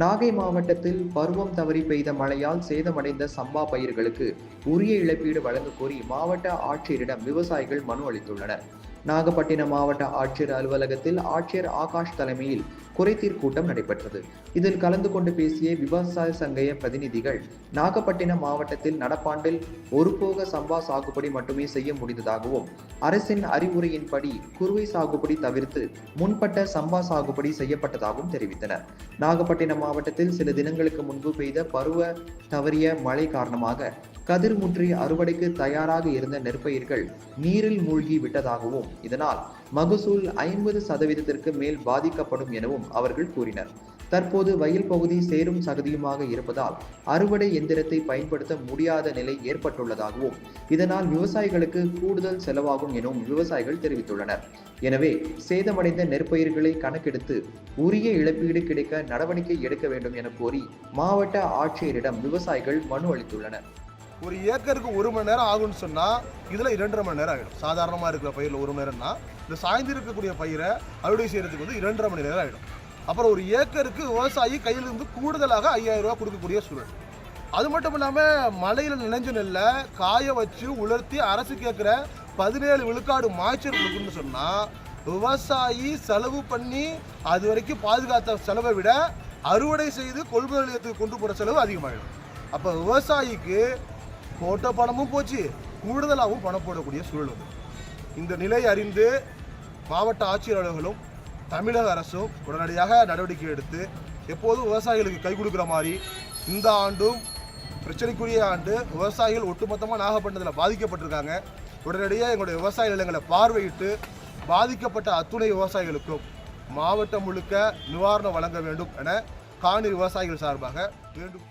நாகை மாவட்டத்தில் பருவம் தவறி பெய்த மழையால் சேதமடைந்த சம்பா பயிர்களுக்கு உரிய இழப்பீடு வழங்க கோரி மாவட்ட ஆட்சியரிடம் விவசாயிகள் மனு அளித்துள்ளனர். நாகப்பட்டினம் மாவட்ட ஆட்சியர் அலுவலகத்தில் ஆட்சியர் ஆகாஷ் தலைமையில் குறைதீர் கூட்டம் நடைபெற்றது. இதில் கலந்து கொண்டு பேசிய விவசாய சங்கைய பிரதிநிதிகள் நாகப்பட்டினம் மாவட்டத்தில் நடப்பாண்டில் ஒருபோக சம்பா சாகுபடி மட்டுமே செய்ய முடிந்ததாகவும் அரசின் அறிவுரையின்படி குறுவை சாகுபடி தவிர்த்து முன்பட்ட சம்பா சாகுபடி செய்யப்பட்டதாகவும் தெரிவித்தனர். நாகப்பட்டினம் மாவட்டத்தில் சில தினங்களுக்கு முன்பு பெய்த பருவ தவறிய மழை காரணமாக கதிர் முற்றி அறுவடைக்கு தயாராக இருந்த நெற்பயிர்கள் நீரில் மூழ்கி விட்டதாகவும் இதனால் மகசூல் ஐம்பது சதவீதத்திற்கு மேல் பாதிக்கப்படும் எனவும் அவர்கள் கூறினர். தற்போது வயல் பகுதி சேரும் சகதியுமாக இருப்பதால் அறுவடை எந்திரத்தை பயன்படுத்த முடியாத நிலை ஏற்பட்டுள்ளதாகவும் இதனால் விவசாயிகளுக்கு கூடுதல் செலவாகும் எனவும் விவசாயிகள் தெரிவித்துள்ளனர். எனவே சேதமடைந்த நெற்பயிர்களை கணக்கெடுத்து உரிய இழப்பீடு கிடைக்க நடவடிக்கை எடுக்க வேண்டும் என கோரி மாவட்ட ஆட்சியரிடம் விவசாயிகள் மனு அளித்துள்ளனர். ஒரு ஏக்கருக்கு ஒரு மணி நேரம் ஆகும்னு சொன்னால் இதில் இரண்டரை மணி நேரம் ஆகிடும் சாதாரணமாக இருக்கிற பயிரில் ஒரு மணி நேரம்னா இந்த சாய்ந்து இருக்கக்கூடிய பயிரை அறுவடை செய்கிறதுக்கு வந்து இரண்டரை மணி நேரம் ஆகிடும் அப்புறம் ஒரு ஏக்கருக்கு விவசாயி கையிலிருந்து கூடுதலாக ஐயாயிரம் ரூபா கொடுக்கக்கூடிய சூழல். அது மட்டும் இல்லாமல் மழையில் நினைஞ்ச நெல்லை காய வச்சு உலர்த்தி அரசு கேட்குற பதினேழு விழுக்காடு மாய்ச்சல் கொடுக்குன்னு சொன்னால் விவசாயி செலவு பண்ணி அது வரைக்கும் பாதுகாத்த செலவை விட அறுவடை செய்து கொள்முதல் நிலையத்துக்கு கொண்டு போகிற செலவு அதிகமாகிடும் அப்போ விவசாயிக்கு போட்ட பணமும் போச்சு. கூடுதலாகவும் பணம் போடக்கூடிய சூழல் வந்து இந்த நிலை அறிந்து மாவட்ட ஆட்சியர் அலுவலர்களும் தமிழக அரசும் உடனடியாக நடவடிக்கை எடுத்து எப்போதும் விவசாயிகளுக்கு கை கொடுக்குற மாதிரி இந்த ஆண்டும் பிரச்சனைக்குரிய ஆண்டு விவசாயிகள் ஒட்டுமொத்தமாக நாகப்பட்டினத்தில் பாதிக்கப்பட்டிருக்காங்க. உடனடியாக எங்களுடைய விவசாய நிலங்களை பார்வையிட்டு பாதிக்கப்பட்ட அத்துணை விவசாயிகளுக்கும் மாவட்டம் முழுக்க நிவாரணம் வழங்க வேண்டும் என காணி விவசாயிகள் சார்பாக வேண்டும்